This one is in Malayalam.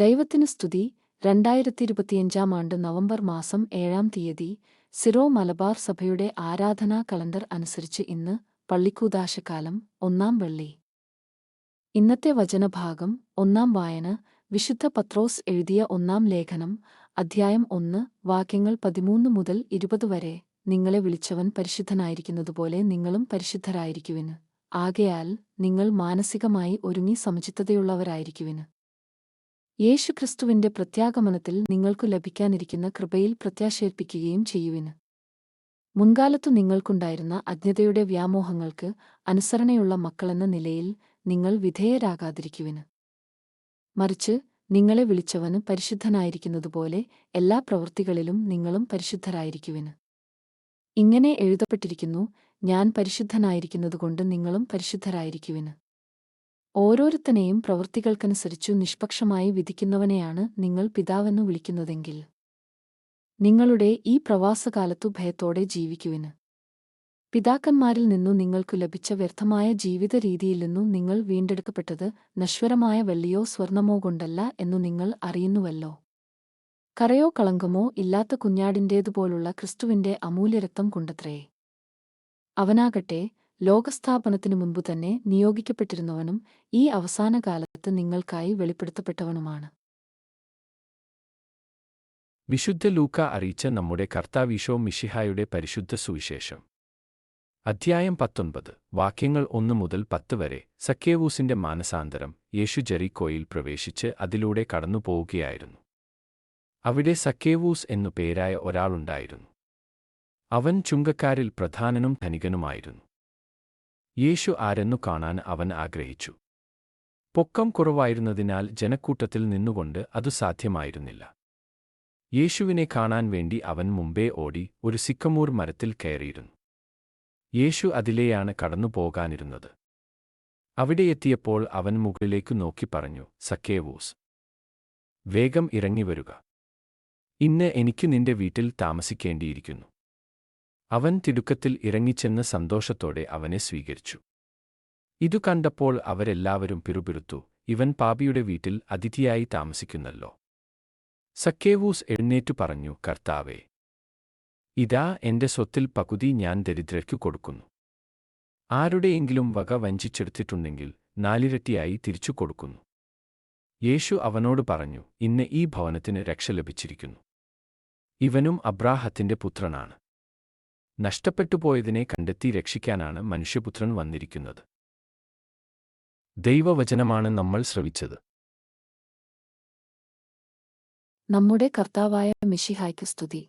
ദൈവത്തിന് സ്തുതി. രണ്ടായിരത്തി ഇരുപത്തിയഞ്ചാം ആണ്ട് നവംബർ മാസം ഏഴാം തീയതി സിറോ മലബാർ സഭയുടെ ആരാധനാ കലണ്ടർ അനുസരിച്ച് ഇന്ന് പള്ളിക്കൂദാശകാലം ഒന്നാം വെള്ളി. ഇന്നത്തെ വചനഭാഗം ഒന്നാം വായന. വിശുദ്ധ പത്രോസ് എഴുതിയ ഒന്നാം ലേഖനം. അധ്യായം ഒന്ന്. വാക്യങ്ങൾ പതിമൂന്ന് മുതൽ ഇരുപത് വരെ. നിങ്ങളെ വിളിച്ചവൻ പരിശുദ്ധനായിരിക്കുന്നതുപോലെ നിങ്ങളും പരിശുദ്ധരായിരിക്കുവിന്. ആകയാൽ നിങ്ങൾ മാനസികമായി ഒരുങ്ങി സമചിത്തതയുള്ളവരായിരിക്കുവിന് യേശുക്രിസ്തുവിന്റെ പ്രത്യാഗമനത്തിൽ നിങ്ങൾക്കു ലഭിക്കാനിരിക്കുന്ന കൃപയിൽ പ്രത്യാശേർപ്പിക്കുകയും ചെയ്യുവിന്. മുൻകാലത്തു നിങ്ങൾക്കുണ്ടായിരുന്ന അജ്ഞതയുടെ വ്യാമോഹങ്ങൾക്ക് അനുസരണയുള്ള മക്കളെന്ന നിലയിൽ നിങ്ങൾ വിധേയരാകാതിരിക്കുവിന്. മറിച്ച് നിങ്ങളെ വിളിച്ചവന് പരിശുദ്ധനായിരിക്കുന്നതുപോലെ എല്ലാ പ്രവൃത്തികളിലും നിങ്ങളും പരിശുദ്ധരായിരിക്കുവിന്. ഇങ്ങനെ എഴുതപ്പെട്ടിരിക്കുന്നു ഞാൻ പരിശുദ്ധനായിരിക്കുന്നതുകൊണ്ട് നിങ്ങളും പരിശുദ്ധരായിരിക്കുവിന്. ഓരോരുത്തനെയും പ്രവൃത്തികൾക്കനുസരിച്ചു നിഷ്പക്ഷമായി വിധിക്കുന്നവനെയാണ് നിങ്ങൾ പിതാവെന്ന് വിളിക്കുന്നതെങ്കിൽ നിങ്ങളുടെ ഈ പ്രവാസകാലത്തു ഭയത്തോടെ ജീവിക്കുവിന്. പിതാക്കന്മാരിൽ നിന്നു നിങ്ങൾക്കു ലഭിച്ച വ്യർത്ഥമായ ജീവിത രീതിയിൽ നിന്നു നിങ്ങൾ വീണ്ടെടുക്കപ്പെട്ടത് നശ്വരമായ വെള്ളിയോ സ്വർണമോ കൊണ്ടല്ല എന്നു നിങ്ങൾ അറിയുന്നുവല്ലോ. കറയോ കളങ്കമോ ഇല്ലാത്ത കുഞ്ഞാടിന്റേതുപോലുള്ള ക്രിസ്തുവിന്റെ അമൂല്യരക്തം കൊണ്ടത്രേ. അവനാകട്ടെ ലോകസ്ഥാപനത്തിനു മുൻപു തന്നെ നിയോഗിക്കപ്പെട്ടിരുന്നവനും ഈ അവസാന കാലത്ത് നിങ്ങൾക്കായി വെളിപ്പെടുത്തപ്പെട്ടവനുമാണ്. വിശുദ്ധ ലൂക്ക അറിയിച്ച നമ്മുടെ കർത്താവീശോ മിഷിഹായുടെ പരിശുദ്ധ സുവിശേഷം. അധ്യായം പത്തൊൻപത്. വാക്യങ്ങൾ ഒന്ന് മുതൽ പത്ത് വരെ. സക്കേവൂസിന്റെ മാനസാന്തരം യേശു ജെറിക്കോയിൽ പ്രവേശിച്ച് അതിലൂടെ കടന്നുപോവുകയായിരുന്നു. അവിടെ സക്കേവൂസ് എന്നു പേരായ ഒരാളുണ്ടായിരുന്നു. അവൻ ചുങ്കക്കാരിൽ പ്രധാനനും ധനികനുമായിരുന്നു. യേശു ആരെന്നു കാണാൻ അവൻ ആഗ്രഹിച്ചു. പൊക്കം കുറവായിരുന്നതിനാൽ ജനക്കൂട്ടത്തിൽ നിന്നുകൊണ്ട് അതു സാധ്യമായിരുന്നില്ല. യേശുവിനെ കാണാൻ വേണ്ടി അവൻ മുമ്പേ ഓടി ഒരു സിക്കമൂർ മരത്തിൽ കയറിയിരുന്നു. യേശു അതിലെയാണ് കടന്നുപോകാനിരുന്നത് അവിടെയെത്തിയപ്പോൾ അവൻ മുകളിലേക്കു നോക്കി പറഞ്ഞു സക്കേവൂസ് വേഗം ഇറങ്ങിവരുക. ഇന്ന് എനിക്ക് നിന്റെ വീട്ടിൽ താമസിക്കേണ്ടിയിരിക്കുന്നു. അവൻ തിടുക്കത്തിൽ ഇറങ്ങിച്ചെന്ന് സന്തോഷത്തോടെ അവനെ സ്വീകരിച്ചു. ഇതു കണ്ടപ്പോൾ അവരെല്ലാവരും പിറുപിറുത്തു ഇവൻ പാപിയുടെ വീട്ടിൽ അതിഥിയായി താമസിക്കുന്നല്ലോ. സക്കേവൂസ് എഴുന്നേറ്റു പറഞ്ഞു കർത്താവേ ഇതാ എന്റെ സ്വത്തിൽ പകുതി ഞാൻ ദരിദ്രയ്ക്കു കൊടുക്കുന്നു. ആരുടെയെങ്കിലും വക വഞ്ചിച്ചെടുത്തിട്ടുണ്ടെങ്കിൽ നാലിരട്ടിയായി തിരിച്ചു കൊടുക്കുന്നു. യേശു അവനോട് പറഞ്ഞു ഇന്ന് ഈ ഭവനത്തിന് രക്ഷ ലഭിച്ചിരിക്കുന്നു. ഇവനും അബ്രാഹത്തിന്റെ പുത്രനാണ്. നഷ്ടപ്പെട്ടുപോയതിനെ കണ്ടെത്തി രക്ഷിക്കാനാണ് മനുഷ്യപുത്രൻ വന്നിരിക്കുന്നത്. ദൈവവചനമാണ് നമ്മൾ ശ്രവിച്ചത്. നമ്മുടെ കർത്താവായ മിഷിഹായ്ക്ക് സ്തുതി.